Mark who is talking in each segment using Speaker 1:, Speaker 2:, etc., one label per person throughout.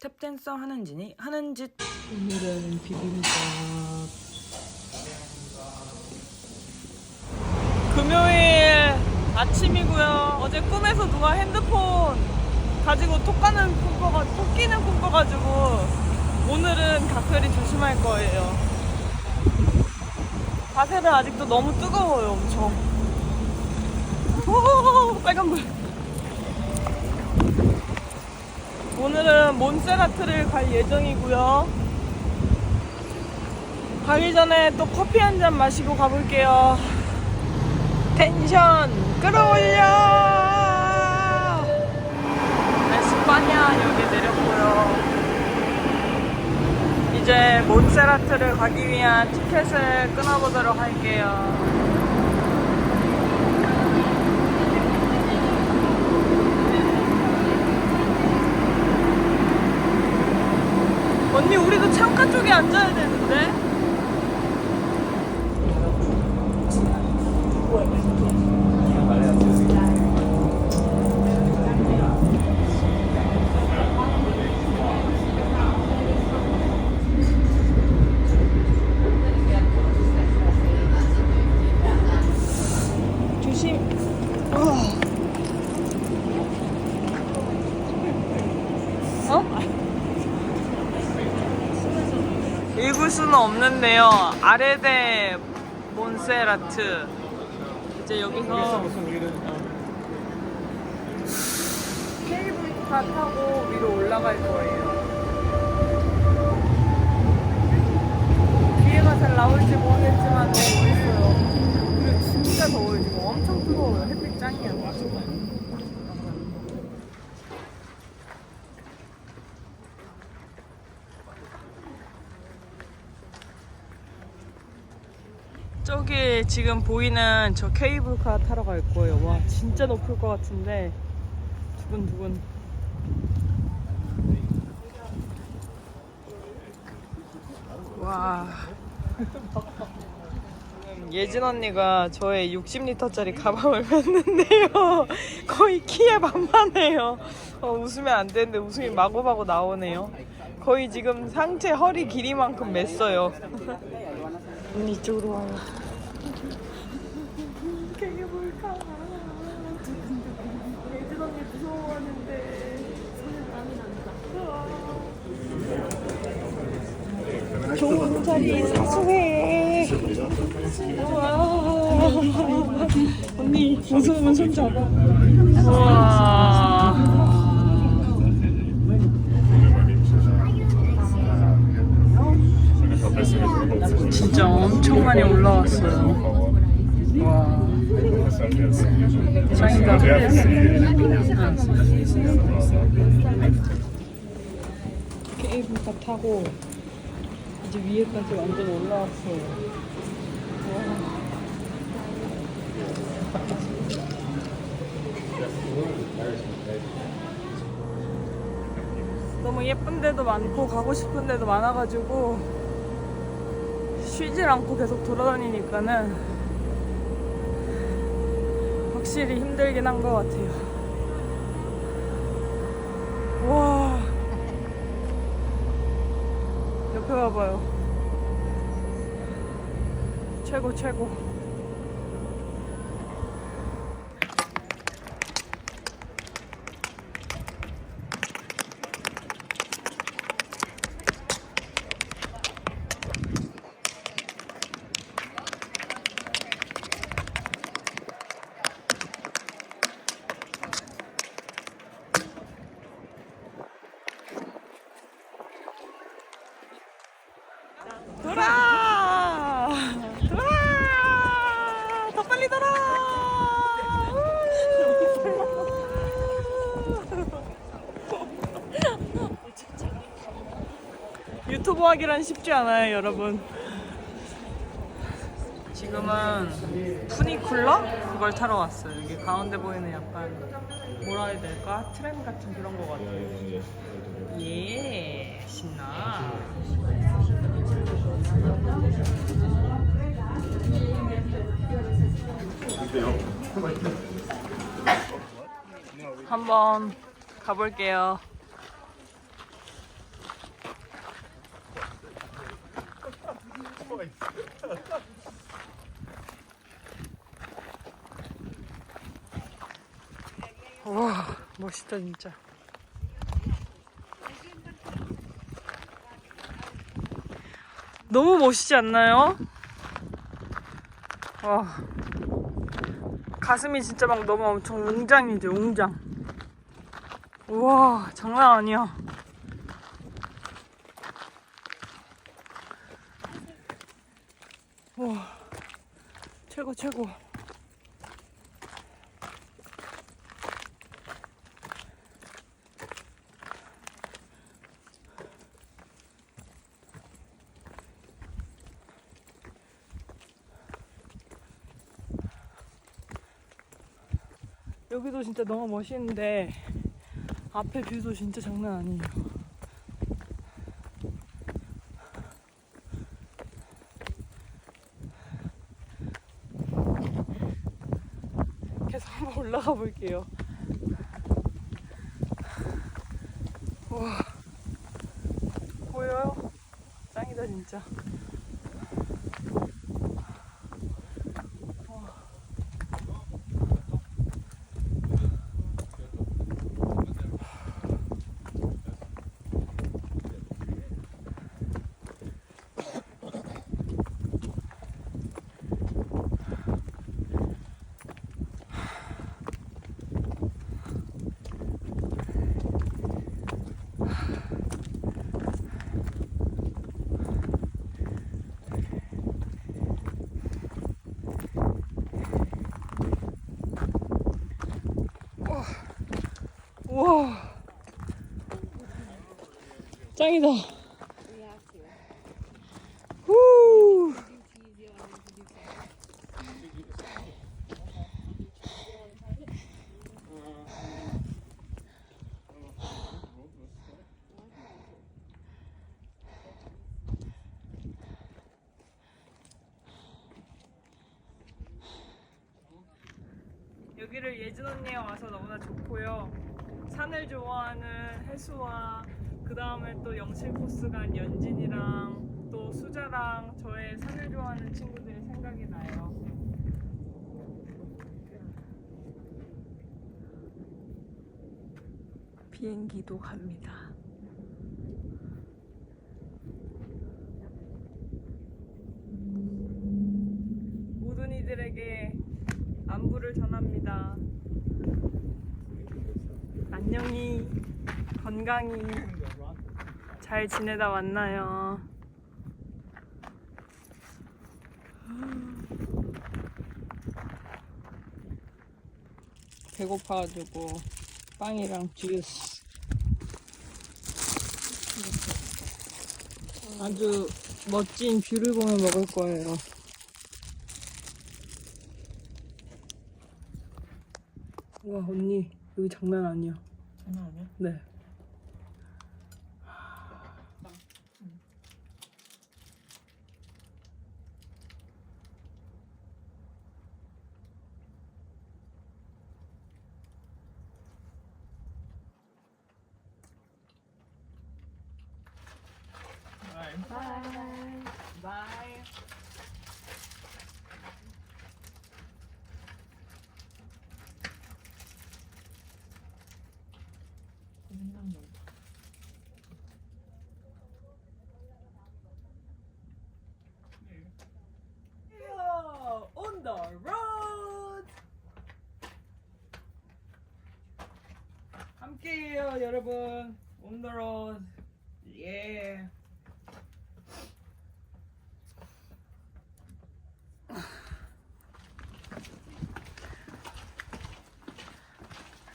Speaker 1: 탭댄서 하는진이 하는 짓
Speaker 2: 오늘은 비빔밥
Speaker 1: 금요일 아침이고요. 어제 꿈에서 누가 핸드폰 가지고 톡 가는 꿈 꿔가 톡 끼는 꿈 꿔가지고 오늘은 각별히 조심할 거예요. 자세는 아직도 너무 뜨거워요, 엄청. 오, 빨간불. 오늘은 몬세라트를 갈 예정이고요. 가기 전에 또 커피 한 잔 마시고 가볼게요. 텐션 끌어올려! 에스파냐역에 내렸고요. 이제 몬세라트를 가기 위한 티켓을 끊어보도록 할게요. 언니 우리도 창가 쪽에 앉아야 되는데? 조심. 어? 읽을 수는 없는데요. 아레데 몬세라트. 이제 여기서 케이블카 타고 위로 올라갈 거예요. 기회가 잘 나올지 모르겠지만 너무 멋있어요. 그리고 진짜 더워요. 지금 엄청 뜨거워요. 햇빛 짱이야. 지금 보이는 저 케이블카 타러 갈 거예요. 와, 진짜 높을 것 같은데. 두근두근. 와. 예진 언니가 저의 60리터짜리 가방을 뺐는데요. 거의 키에 반만해요. 어, 웃으면 안 되는데 웃음이 마구마구 나오네요. 거의 지금 상체 허리 길이만큼 맸어요. 언니 이쪽으로 와요. 무서우면 손 잡아. 우와. 진짜 엄청 많이 올라왔어요. 와. 짱이다. 케이블카 타고 이제 위에까지 완전 올라왔어요. 와. 너무 예쁜 데도 많고 가고 싶은 데도 많아가지고 쉬질 않고 계속 돌아다니니까는 확실히 힘들긴 한 것 같아요. 와. 옆에 봐봐요. 최고, 최고. 하기란 쉽지 않아요, 여러분. 지금은 푸니쿨러? 그걸 타러 왔어요. 여기 가운데 보이는 약간 뭐라 해야 될까? 트램 같은 그런 거 같아요. 예, 신나. 한번 가볼게요. 올라가 있어. 와 멋있다 진짜. 너무 멋있지 않나요? 와 가슴이 진짜 막 너무 엄청 웅장이죠 웅장. 우와 장난 아니야. 최고 최고. 여기도 진짜 너무 멋있는데 앞에 뷰도 진짜 장난 아니에요. 계속 한번 올라 가 볼게요. 와 보여요? 짱이다 진짜. 우와 짱이다 후 여기를 예진 언니에 와서 너무나 좋고요. 산을 좋아하는 해수와 그 다음에 또 간 연진이랑 또 수자랑 저의 산을 좋아하는 친구들이 생각이 나요. 비행기도 갑니다. 모든 이들에게 안부를 전합니다. 안녕히 건강히 잘 지내다 왔나요? 배고파가지고 빵이랑 주스 아주 멋진 뷰를 보며 먹을 거예요. 와 언니 여기 장난 아니야.
Speaker 2: 장난 아니야?
Speaker 1: 네. 바이.
Speaker 2: 생각나.
Speaker 1: on the road. 함께해요, 여러분. On the road. 예.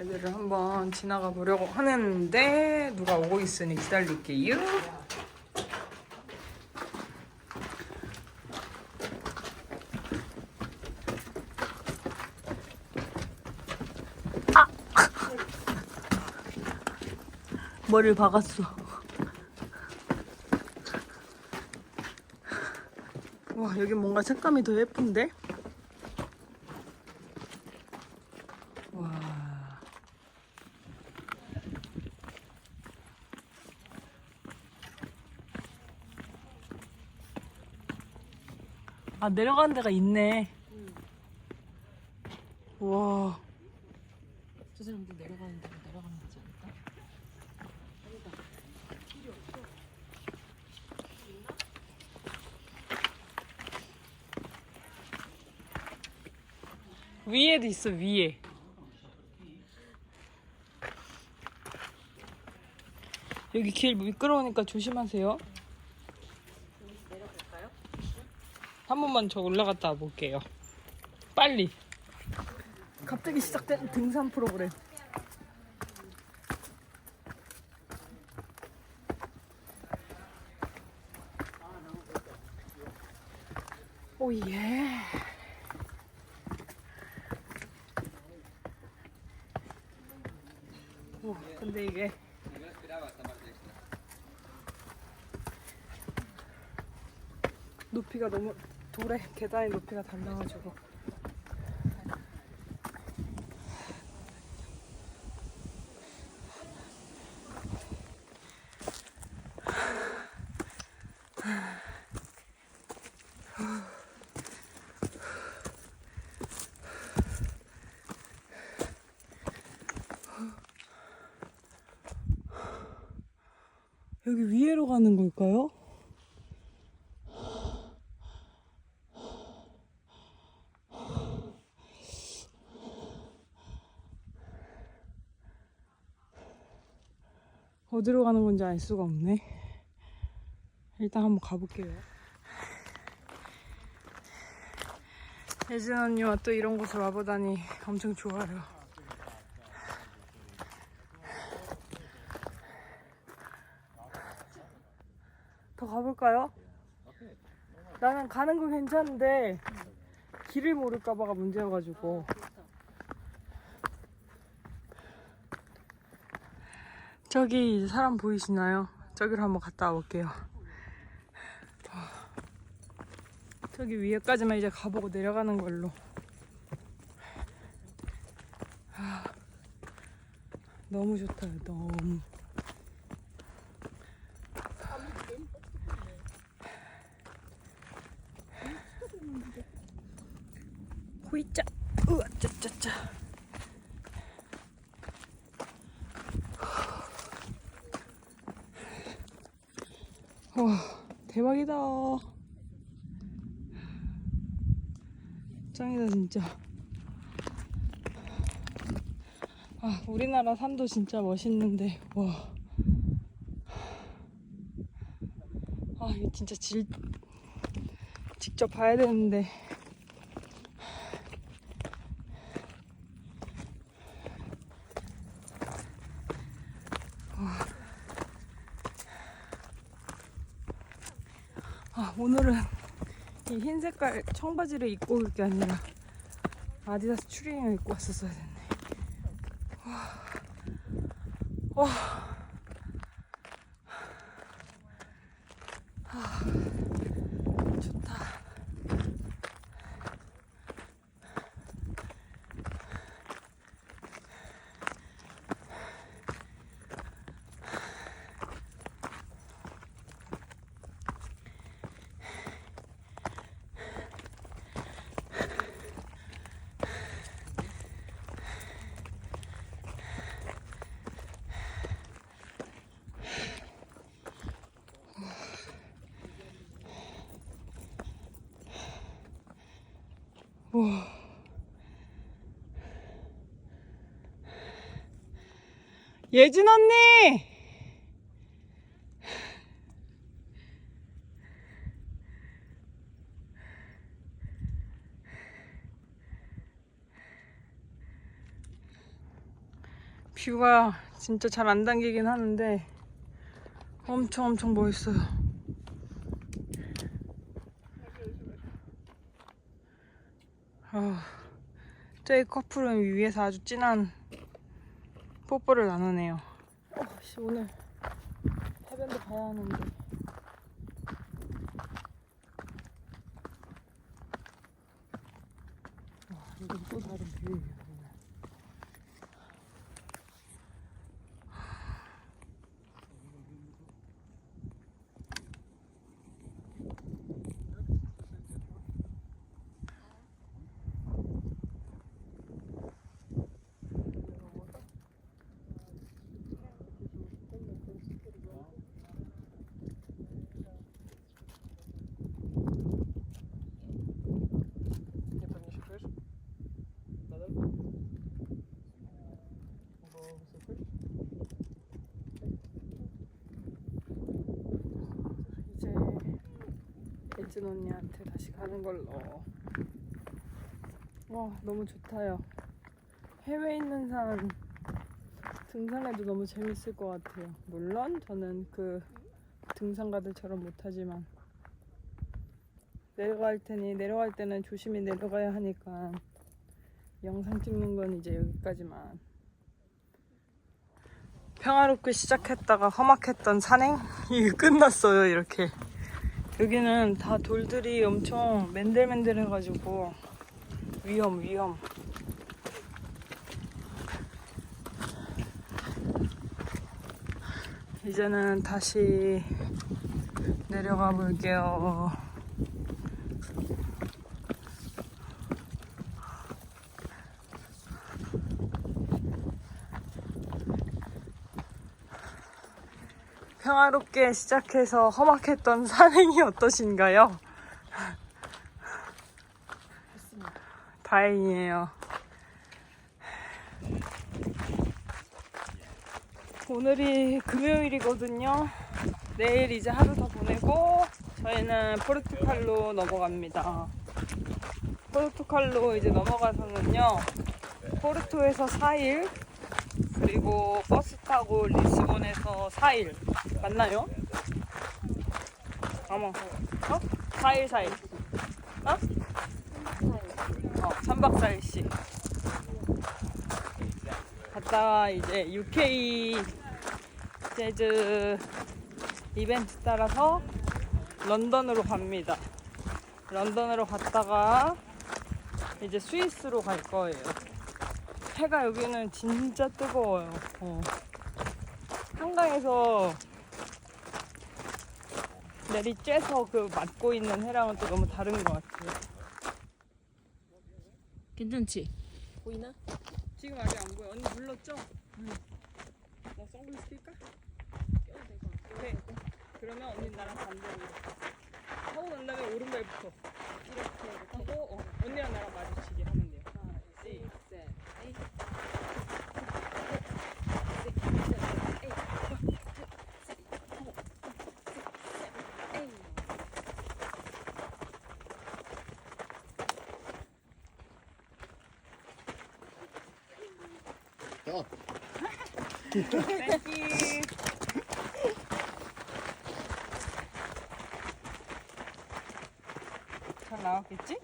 Speaker 1: 갈비를 한번 지나가 보려고 하는데 누가 오고 있으니 기다릴게요. 머리를 박았어. 와, 여기 뭔가 색감이 더 예쁜데? 아, 내려가는 데가 있네. 와.
Speaker 2: 저 사람들 내려가는 대로 내려가면 되지 않을까?
Speaker 1: 위에도 있어 위에. 여기 길 미끄러우니까 조심하세요. 번만 저 올라갔다 와 볼게요. 빨리. 갑자기 시작된 등산 프로그램. 오 예. 오, 근데 이게 높이가 너무 돌에 계단의 높이가 달라가지고 여기 위에로 가는 걸까요? 어디로 가는 건지 알 수가 없네. 일단 한번 가볼게요. 예진 언니와 또 이런 곳을 와보다니 엄청 좋아요. 더 가볼까요? 나는 가는 건 괜찮은데 길을 모를까봐가 문제여가지고 저기 사람 보이시나요? 저기로 한번 갔다 와볼게요. 저기 위에까지만 이제 가보고 내려가는 걸로. 아, 너무 좋다, 너무. 호이짜, 우와, 짜짜짜. 와 대박이다 짱이다 진짜. 아 우리나라 산도 진짜 멋있는데 와. 아, 이거 진짜 질, 직접 봐야 되는데. 아, 오늘은 이 흰 색깔 청바지를 입고 올 게 아니라 아디다스 추리닝을 입고 왔었어야 됐네. 와. 와. 와. 예진 언니! 뷰가 진짜 잘 안 당기긴 하는데 엄청 엄청 멋있어요. 아, 저희 커플은 위에서 아주 진한 뽀뽀를 나누네요. 어, 씨, 오늘 해변도 가야 하는데. 와, 이건 또 다른 뷰예요. 안진 언니한테 다시 가는 걸로. 와 너무 좋다요. 해외에 있는 산 등산해도 너무 재밌을 것 같아요. 물론 저는 그 등산가들처럼 못하지만 내려갈 테니 내려갈 때는 조심히 내려가야 하니까 영상 찍는 건 이제 여기까지만. 평화롭게 시작했다가 험악했던 산행이 끝났어요 이렇게 여기는 다 돌들이 엄청 맨들맨들해가지고 위험 위험. 이제는 다시 내려가 볼게요 평화롭게 시작해서 험악했던 산행이 어떠신가요? 다행이에요. 오늘이 금요일이거든요. 내일 이제 하루 더 보내고 저희는 포르투갈로 넘어갑니다. 포르투갈로 이제 넘어가서는요. 포르토에서 4일 그리고 버스 타고 리스본에서 4일 맞나요? 어머 어? 4일 4일 어? 어 3박 4일씩 갔다가 이제 UK 재즈 이벤트 따라서 런던으로 갑니다 런던으로 갔다가 이제 스위스로 갈 거예요 해가 여기는 진짜 뜨거워요. 어. 한강에서 내리 쬐서 그 맞고 있는 해랑은 또 너무 다른 것 같아요.
Speaker 2: 괜찮지? 보이나?
Speaker 1: 지금 아직 안 보여. 언니 눌렀죠? 응. 나 선글라스 낄까?
Speaker 2: 껴도 될것 같아.
Speaker 1: 그래. 그러면 언니 나랑 반대로. 하고 난 다음에 오른발부터
Speaker 2: 이렇게
Speaker 1: 하고 어, 언니랑 나랑 마주치게 하면 돼요.
Speaker 2: 하나, 둘, 셋, 에이.
Speaker 1: 땡큐. 잘 나왔겠지?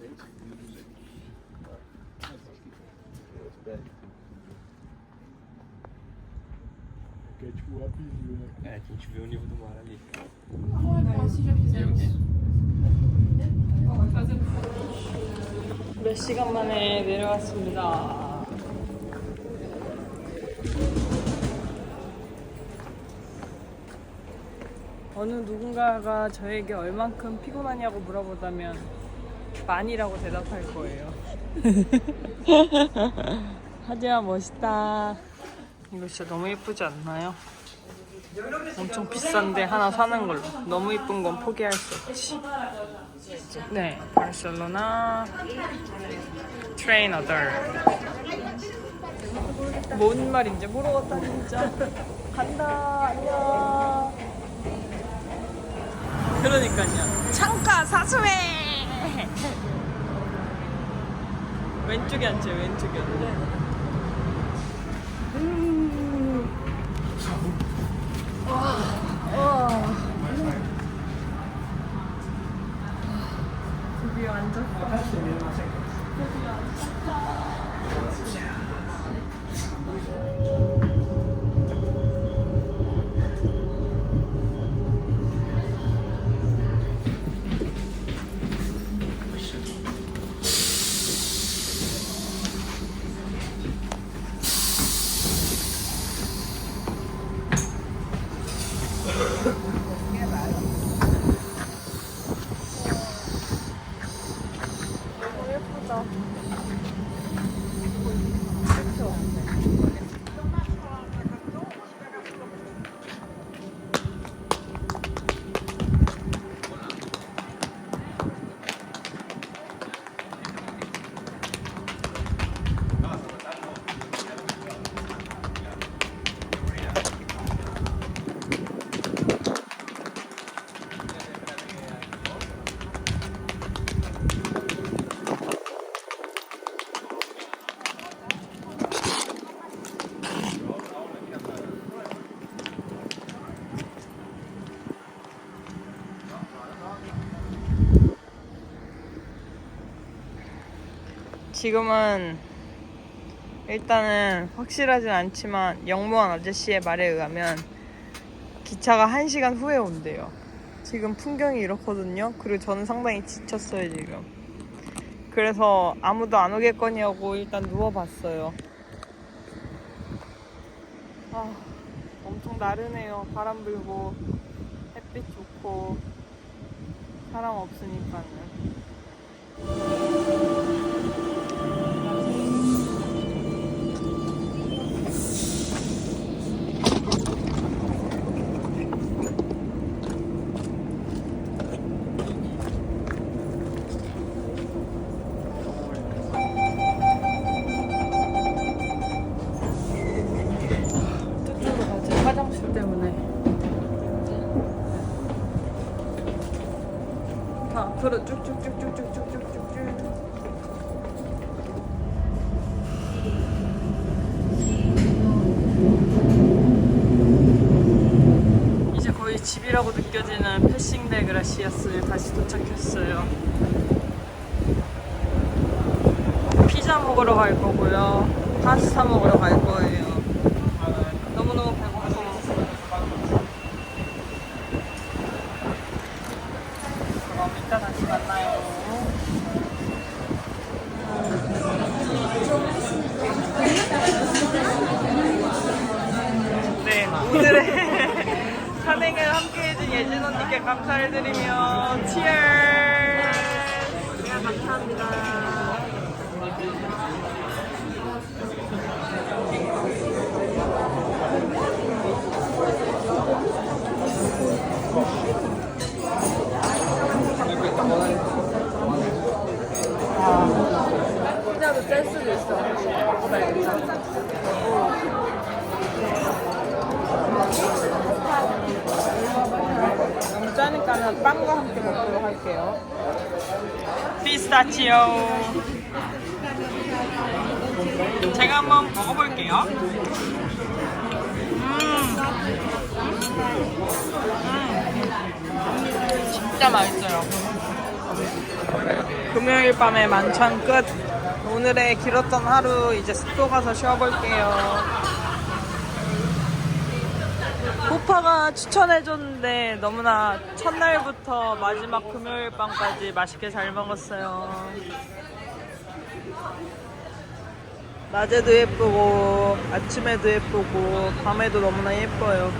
Speaker 3: Ok, tipo, rapidinho, né?
Speaker 4: É, que a gente vê o nível do mar ali.
Speaker 1: 몇 시간 만에 내려왔습니다. 어느 누군가가 저에게 얼만큼 피곤하냐고 물어보다면 많이라고 대답할 거예요. 하지만 멋있다. 이거 진짜 너무 예쁘지 않나요? 엄청 비싼데 하나 사는 걸로. 너무 예쁜 건 포기할 수 없지. 네, 바르셀로나 트레이너들. 뭔 말인지 모르겠다 진짜. 간다 안녕. 그러니까요. 창가 사수회. 왼쪽에 앉죠 왼쪽에. 음. 와, 와. 드디어 앉았어. 지금은 일단은 확실하진 않지만 영무원 아저씨의 말에 의하면 기차가 1시간 후에 온대요. 지금 풍경이 이렇거든요. 그리고 저는 상당히 지쳤어요, 지금. 그래서 아무도 안 오겠거냐고 일단 누워봤어요. 아, 엄청 나른해요. 바람 불고, 햇빛 좋고, 사람 없으니까는. 집이라고 느껴지는 패싱 데 그라시아스에 다시 도착했어요. 피자 먹으러 갈 거고요. 파스타 먹으러 갈 거예요. 너무너무 피스타치오. 제가 한번 먹어볼게요. 음. 음. 진짜 맛있어요. 금요일 밤에 만찬 끝. 오늘의 길었던 하루 이제 숙소 가서 쉬어볼게요. 호파가 추천해줬는데 너무나 첫날부터 마지막 금요일 밤까지 맛있게 잘 먹었어요. 낮에도 예쁘고 아침에도 예쁘고 밤에도 너무나 예뻐요.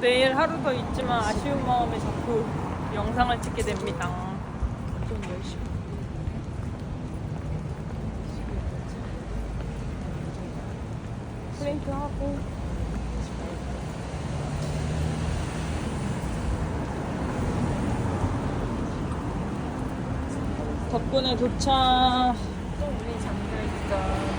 Speaker 1: 내일 하루 더 있지만 아쉬운 마음에 자꾸 영상을 찍게 됩니다. 덕분에 도착. 또 우리 잠겨있다